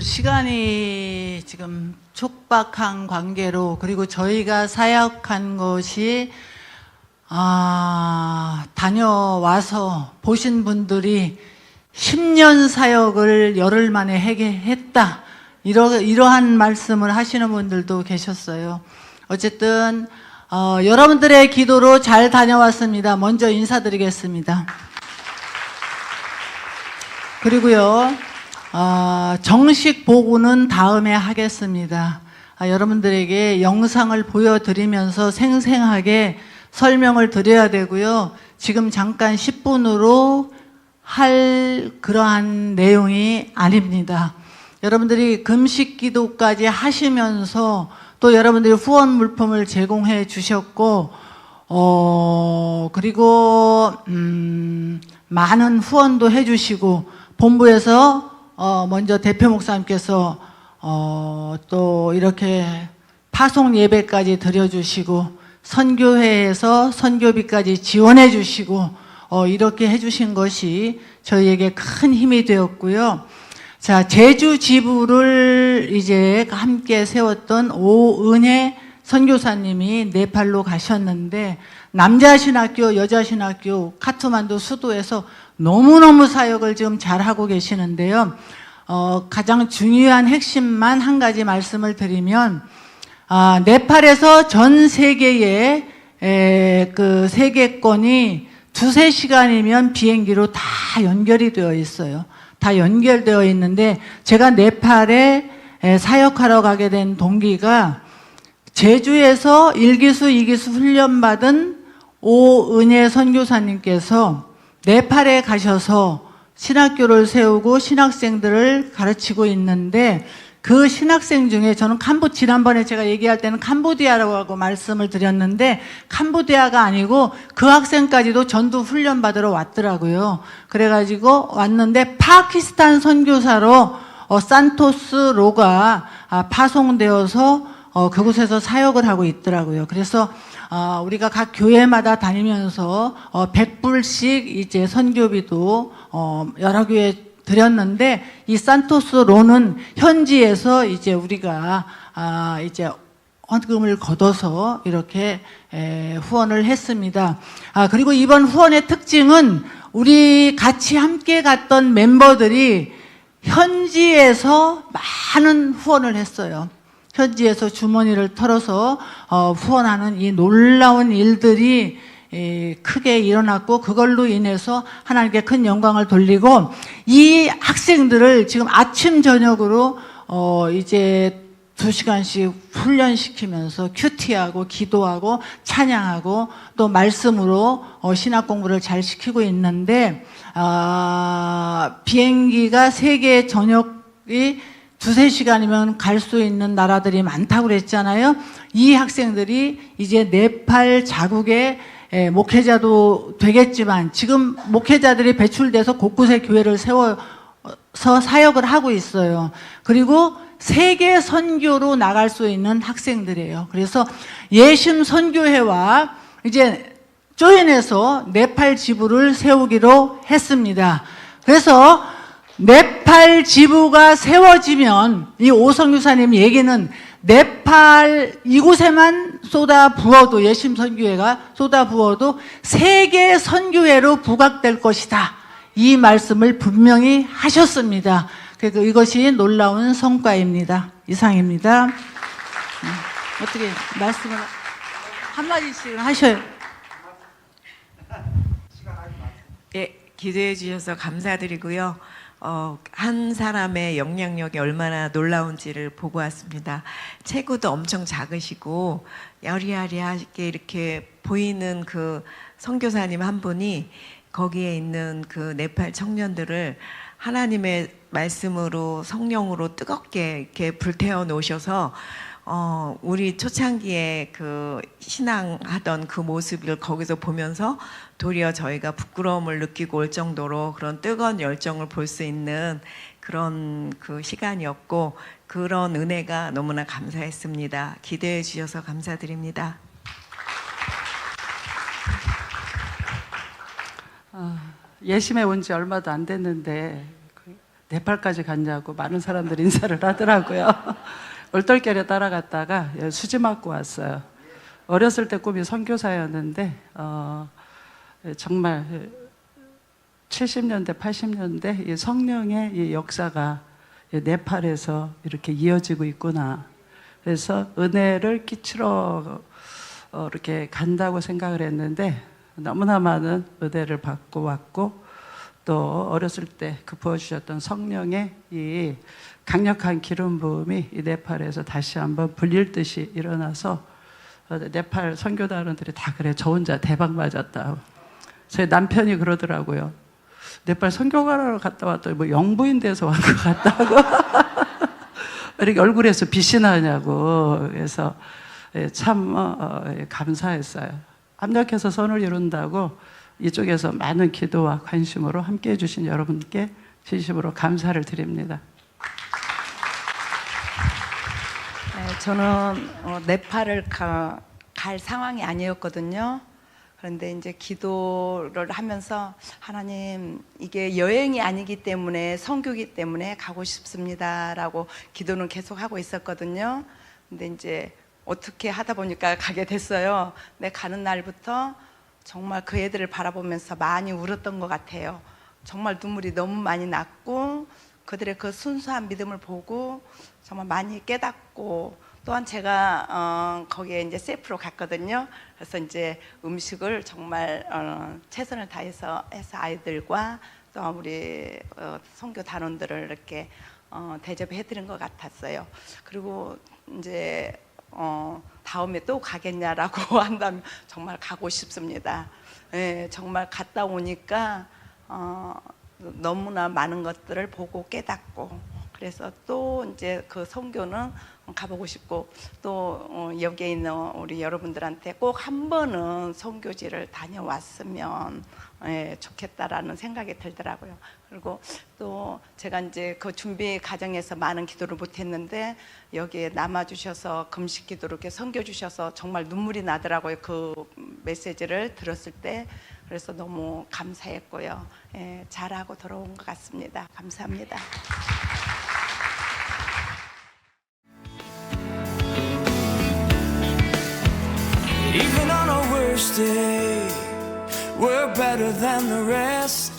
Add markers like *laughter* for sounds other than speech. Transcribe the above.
시간이 지금 촉박한 관계로 그리고 저희가 사역한 것이 아, 다녀와서 보신 분들이 10년 사역을 열흘 만에 하게 했다. 이러, 이러한 말씀을 하시는 분들도 계셨어요. 어쨌든, 어, 여러분들의 기도로 잘 다녀왔습니다. 먼저 인사드리겠습니다. 그리고요, 아, 정식 보고는 다음에 하겠습니다. 아, 여러분들에게 영상을 보여드리면서 생생하게 설명을 드려야 되고요. 지금 잠깐 10분으로 할 그러한 내용이 아닙니다. 여러분들이 금식 기도까지 하시면서 또 여러분들이 후원 물품을 제공해 주셨고, 어, 그리고, 음, 많은 후원도 해 주시고, 본부에서, 어, 먼저 대표 목사님께서, 어, 또 이렇게 파송 예배까지 드려주시고, 선교회에서 선교비까지 지원해 주시고, 어, 이렇게 해 주신 것이 저희에게 큰 힘이 되었고요. 자, 제주 지부를 이제 함께 세웠던 오은혜 선교사님이 네팔로 가셨는데 남자 신학교, 여자 신학교 카트만두 수도에서 너무너무 사역을 지금 잘하고 계시는데요. 어, 가장 중요한 핵심만 한 가지 말씀을 드리면 아, 네팔에서 전 세계에 에, 그 세계권이 두세 시간이면 비행기로 다 연결이 되어 있어요. 다 연결되어 있는데 제가 네팔에 에, 사역하러 가게 된 동기가 제주에서 일기수, 이기수 훈련받은 오은혜 선교사님께서 네팔에 가셔서 신학교를 세우고 신학생들을 가르치고 있는데 그 신학생 중에 저는 캄보 지난번에 제가 얘기할 때는 캄보디아라고 하고 말씀을 드렸는데 캄보디아가 아니고 그 학생까지도 전투 훈련 받으러 왔더라고요. 그래가지고 왔는데 파키스탄 선교사로 어, 산토스 로가 아, 파송되어서 어, 그곳에서 사역을 하고 있더라고요. 그래서 어, 우리가 각 교회마다 다니면서 어, 100불씩 이제 선교비도 어, 여러 교회 드렸는데 이 산토스 로는 현지에서 이제 우리가 아, 이제 헌금을 걷어서 이렇게 에, 후원을 했습니다. 아, 그리고 이번 후원의 특징은 우리 같이 함께 갔던 멤버들이 현지에서 많은 후원을 했어요. 현지에서 주머니를 털어서 어, 후원하는 이 놀라운 일들이 에, 크게 일어났고 그걸로 인해서 하나님께 큰 영광을 돌리고 이 학생들을 지금 아침 저녁으로 어, 이제 두 시간씩 훈련시키면서 큐티하고 기도하고 찬양하고 또 말씀으로 어, 신학 공부를 잘 시키고 있는데 아, 비행기가 세계 전역이 두세 시간이면 갈 수 있는 나라들이 많다고 그랬잖아요. 이 학생들이 이제 네팔 자국의 에, 목회자도 되겠지만 지금 목회자들이 배출돼서 곳곳에 교회를 세워서 사역을 하고 있어요. 그리고 세계 선교로 나갈 수 있는 학생들이에요. 그래서 예심 선교회와 이제 조인해서 네팔 지부를 세우기로 했습니다. 그래서 네팔 지부가 세워지면 이 오성유사님 얘기는 네팔 이곳에만 쏟아 부어도 예심 선교회가 쏟아 부어도 세계 선교회로 부각될 것이다. 이 말씀을 분명히 하셨습니다. 그래서 이것이 놀라운 성과입니다. 이상입니다. 음, 어떻게 말씀을 한마디씩 하셔요. 예, 기도해 주셔서 감사드리고요. 어, 한 사람의 영향력이 얼마나 놀라운지를 보고 왔습니다. 체구도 엄청 작으시고 여리여리하게 이렇게 보이는 그 선교사님 한 분이 거기에 있는 그 네팔 청년들을 하나님의 말씀으로 성령으로 뜨겁게 이렇게 불태워 놓으셔서 어, 우리 초창기에 그 신앙하던 그 모습을 거기서 보면서 도리어 저희가 부끄러움을 느끼고 올 정도로 그런 뜨거운 열정을 볼 수 있는 그런 그 시간이었고 그런 은혜가 너무나 감사했습니다. 기대해 주셔서 감사드립니다. 예심에 온 지 얼마도 안 됐는데 그 네팔까지 갔냐고 많은 사람들이 인사를 하더라고요. *laughs* 얼떨결에 따라갔다가 예, 수지 맞고 왔어요. 어렸을 때 꿈이 선교사였는데 어, 예, 정말 예, 70년대, 80년대 이 성령의 이 역사가 이 네팔에서 이렇게 이어지고 있구나. 그래서 은혜를 끼치러 어, 이렇게 간다고 생각을 했는데 너무나 많은 은혜를 받고 왔고 또 어렸을 때 그 부어주셨던 성령의 이 강력한 기름 부음이 이 네팔에서 다시 한번 불릴 듯이 일어나서 어, 네팔 선교단원들이 다 그래 저 혼자 대박 맞았다. 저희 남편이 그러더라고요. 네팔 선교가러 갔다 왔더니 뭐 영부인 돼서 온것 같다고. *laughs* 이렇게 얼굴에서 빛이 나냐고. 그래서 예, 참 어, 어, 예, 감사했어요. 합력해서 선을 이룬다고 이쪽에서 많은 기도와 관심으로 함께 해주신 여러분께 진심으로 감사를 드립니다. 네, 저는 어, 네팔을 가, 갈 상황이 아니었거든요. 그런데 이제 기도를 하면서 하나님 이게 여행이 아니기 때문에 성교기 때문에 가고 싶습니다라고 기도는 계속 하고 있었거든요. 근데 이제 어떻게 하다 보니까 가게 됐어요. 근데 가는 날부터 정말 그 애들을 바라보면서 많이 울었던 것 같아요. 정말 눈물이 너무 많이 났고 그들의 그 순수한 믿음을 보고 정말 많이 깨닫고 또한 제가 어, 거기에 이제 셀프로 갔거든요. 그래서 이제 음식을 정말 어, 최선을 다해서 해서 아이들과 또 우리 어, 선교 단원들을 이렇게 어, 대접해 드린 것 같았어요. 그리고 이제 어, 다음에 또 가겠냐라고 *laughs* 한다면 정말 가고 싶습니다. 예, 정말 갔다 오니까 어, 너무나 많은 것들을 보고 깨닫고 그래서 또 이제 그 성교는 가보고 싶고 또 어, 여기에 있는 우리 여러분들한테 꼭 한 번은 성교지를 다녀왔으면 예, 좋겠다라는 생각이 들더라고요. 그리고 또 제가 이제 그 준비 과정에서 많은 기도를 못했는데 여기에 남아 주셔서 금식 기도를 이렇게 섬겨 주셔서 정말 눈물이 나더라고요. 그 메시지를 들었을 때 그래서 너무 감사했고요. 예, 잘하고 돌아온 것 같습니다. 감사합니다. Even on our worst day, we're better than the rest.